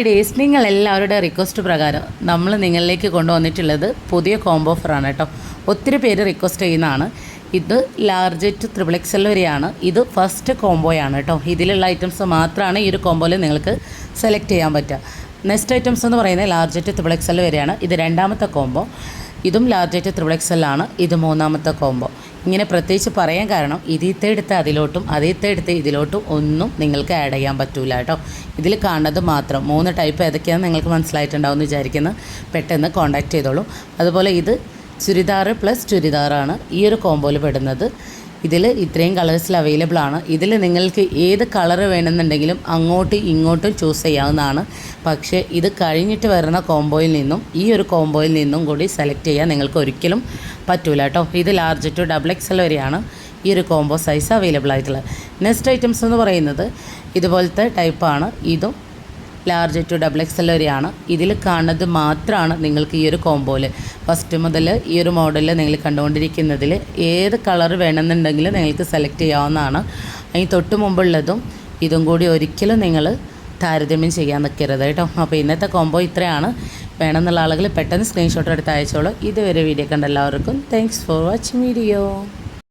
Days നിങ്ങൾ എല്ലാവരുടെ request പ്രകാരം നമ്മൾ നിങ്ങളിലേക്ക് കൊണ്ടുവന്നിട്ടുള്ളത് പുതിയ കോംബോ ഓഫറാണ് കേട്ടോ. ഒത്തിരി പേര് റിക്വസ്റ്റ് ചെയ്യുന്നതാണ്. ഇത് ലാർജറ്റ് ത്രിപിൾ എക്സൽ വരെയാണ്. ഇത് ഫസ്റ്റ് കോംബോയാണ് കേട്ടോ. ഇതിലുള്ള ഐറ്റംസ് മാത്രമാണ് ഈ ഒരു കോംബോയിൽ നിങ്ങൾക്ക് സെലക്ട് ചെയ്യാൻ പറ്റുക. നെക്സ്റ്റ് ഐറ്റംസ് എന്ന് പറയുന്നത് ലാർജറ്റ് ത്രിപിൾ എക്സൽ വരെയാണ്. ഇത് രണ്ടാമത്തെ കോംബോ ഇതും ലാർജറ്റ് ത്രിപിൾ എക്സൽ ആണ്. ഇത് മൂന്നാമത്തെ കോംബോ ഇങ്ങനെ പ്രത്യേകിച്ച് പറയാൻ കാരണം ഇതിത്തെ എടുത്ത് അതിലോട്ടും അതിത്തെ എടുത്ത് ഇതിലോട്ടും ഒന്നും നിങ്ങൾക്ക് ആഡ് ചെയ്യാൻ പറ്റൂല കേട്ടോ. ഇതിൽ കാണുന്നത് മാത്രം. മൂന്ന് ടൈപ്പ് ഏതൊക്കെയാണെന്ന് നിങ്ങൾക്ക് മനസ്സിലായിട്ടുണ്ടാവും എന്ന് വിചാരിക്കുന്നു. പെട്ടെന്ന് കോൺടാക്റ്റ് ചെയ്തോളൂ. അതുപോലെ ഇത് ചുരിദാറ് പ്ലസ് ചുരിദാറാണ്. ഈ ഒരു കോംബോയിൽ പെടുന്നത്. ഇതിൽ ഇത്രയും കളേഴ്സിൽ അവൈലബിൾ ആണ്. ഇതിൽ നിങ്ങൾക്ക് ഏത് കളർ വേണമെന്നുണ്ടെങ്കിലും അങ്ങോട്ടും ഇങ്ങോട്ടും ചൂസ് ചെയ്യാവുന്നതാണ്. പക്ഷേ ഇത് കഴിഞ്ഞിട്ട് വരുന്ന കോംബോയിൽ നിന്നും ഈ ഒരു കോംബോയിൽ നിന്നും കൂടി സെലക്ട് ചെയ്യാൻ നിങ്ങൾക്ക് ഒരിക്കലും പറ്റൂല കേട്ടോ ഇത് ലാർജ് ടു ഡബിൾ എക്സൽ വരെയാണ് ഈ ഒരു കോംബോ സൈസ് അവൈലബിൾ ആയിട്ടുള്ളത്. നെക്സ്റ്റ് ഐറ്റംസ് എന്ന് പറയുന്നത് ഇതുപോലത്തെ ടൈപ്പാണ് ഇതും ലാർജ് ടു ഡബിൾ എക്സ് വരെയാണ്. ഇതിൽ കാണുന്നത് മാത്രമാണ് നിങ്ങൾക്ക് ഈ ഒരു കോംബോയിൽ ഫസ്റ്റ് മുതൽ ഈ ഒരു മോഡലിൽ നിങ്ങൾ കണ്ടുകൊണ്ടിരിക്കുന്നതിൽ ഏത് കളർ വേണമെന്നുണ്ടെങ്കിലും നിങ്ങൾക്ക് സെലക്ട് ചെയ്യാവുന്നതാണ്. അതിന് തൊട്ട് മുമ്പുള്ളതും ഇതും കൂടി ഒരിക്കലും നിങ്ങൾ താരതമ്യം ചെയ്യാൻ നിൽക്കരുത് കേട്ടോ. അപ്പോൾ ഇന്നത്തെ കോംബോ ഇത്രയാണ്. വേണമെന്നുള്ള ആളുകൾ പെട്ടെന്ന് സ്ക്രീൻഷോട്ട് എടുത്ത് അയച്ചോളൂ. ഇതുവരെ വീഡിയോ കണ്ട എല്ലാവർക്കും താങ്ക്സ് ഫോർ വാച്ചിങ് വീഡിയോ